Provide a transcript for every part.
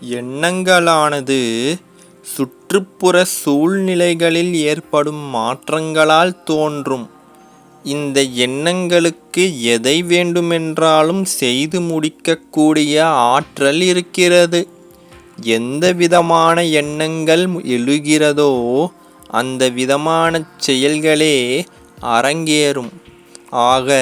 எண்ணங்களானது சுற்றுப்புற சூழ்நிலைகளில் ஏற்படும் மாற்றங்களால் தோன்றும். இந்த எண்ணங்களுக்கு எதை வேண்டுமென்றாலும் செய்து முடிக்கக்கூடிய ஆற்றல் இருக்கிறது. எந்த விதமான எண்ணங்கள் எழுகிறதோ அந்த விதமான செயல்களே அரங்கேறும். ஆக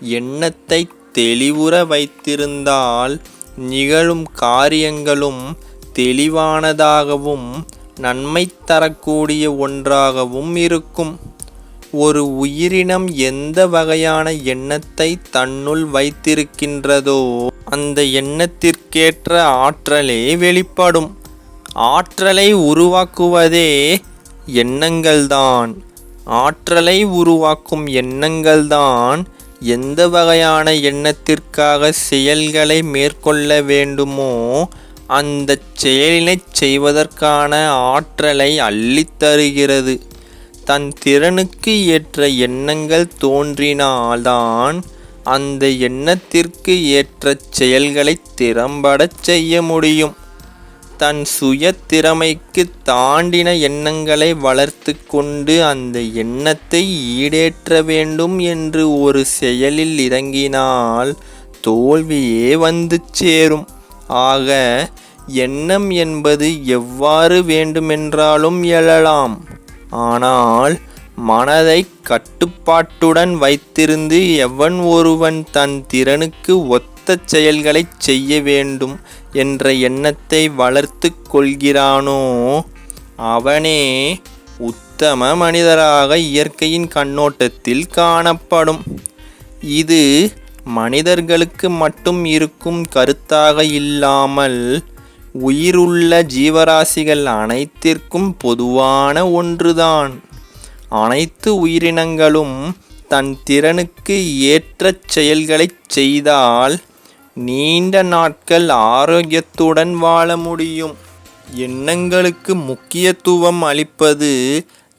எண்ணத்தை தெளிவுற வைத்திருந்தால் நிகழும் காரியங்களும் தெளிவானதாகவும் நன்மை தரக்கூடிய ஒன்றாகவும் இருக்கும். ஒரு உயிரினம் எந்த வகையான எண்ணத்தை தன்னுள் வைத்திருக்கின்றதோ அந்த எண்ணத்திற்கேற்ற ஆற்றலே வெளிப்படும். ஆற்றலை உருவாக்குவதே எண்ணங்கள்தான். ஆற்றலை உருவாக்கும் எண்ணங்கள்தான் எந்த வகையான எண்ணத்திற்காக செயல்களை மேற்கொள்ள வேண்டுமோ அந்தச் செயலினைச் செய்வதற்கான ஆற்றலை அள்ளித் தருகிறது. தன் திறனுக்கு ஏற்ற எண்ணங்கள் தோன்றினால்தான் அந்த எண்ணத்திற்கு ஏற்ற செயல்களை திறம்படச் செய்ய முடியும். தன் சுய திறமைக்குத் தாண்டின எண்ணங்களை வளர்த்து கொண்டு அந்த எண்ணத்தை ஈடேற்ற வேண்டும் என்று ஒரு செயலில் இறங்கினால் தோல்வியே வந்து சேரும். ஆக எண்ணம் என்பது எவ்வாறு வேண்டுமென்றாலும் எழலாம். ஆனால் மனதை கட்டுப்பாட்டுடன் வைத்திருந்து எவன் ஒருவன் தன் திறனுக்கு ஒத்த செயல்களைச் செய்ய வேண்டும் என்ற எண்ணத்தை வளர்த்து கொள்கிறானோ அவனே உத்தம மனிதராக இயற்கையின் கண்ணோட்டத்தில் காணப்படும். இது மனிதர்களுக்கு மட்டும் இருக்கும் கருத்தாக இல்லாமல் உயிருள்ள ஜீவராசிகள் அனைத்திற்கும் பொதுவான ஒன்றுதான். அனைத்து உயிரினங்களும் தன் திறனுக்கு ஏற்ற செயல்களைச் செய்தால் நீண்ட நாட்கள் ஆரோக்கியத்துடன் வாழ முடியும். எண்ணங்களுக்கு முக்கியத்துவம் அளிப்பது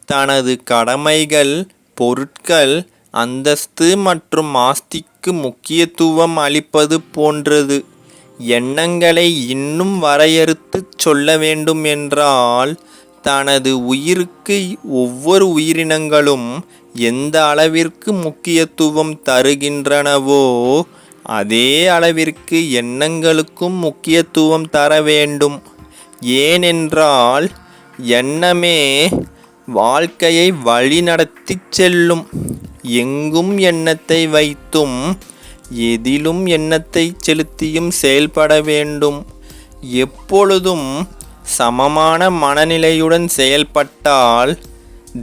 தனது கடமைகள் பொருட்கள் அந்தஸ்து மற்றும் ஆஸ்திக்கு முக்கியத்துவம் அளிப்பது போன்றது. எண்ணங்களை இன்னும் வரையறுத்துச் சொல்ல வேண்டும் என்றால் தனது உயிருக்கு ஒவ்வொரு உயிரினங்களும் எந்த அளவிற்கு முக்கியத்துவம் தருகின்றனவோ அதே அளவிற்கு எண்ணங்களுக்கும் முக்கியத்துவம் தர வேண்டும். ஏனென்றால் எண்ணமே வாழ்க்கையை வழிநடத்திச் செல்லும். எங்கும் எண்ணத்தை வைத்தும் எதிலும் எண்ணத்தை செலுத்தியும் செயல்பட வேண்டும். எப்பொழுதும் சமமான மனநிலையுடன் செயல்பட்டால்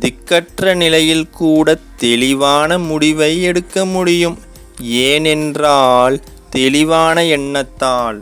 திக்கற்ற நிலையில் கூட தெளிவான முடிவை எடுக்க முடியும். ஏனென்றால் தெளிவான எண்ணத்தால்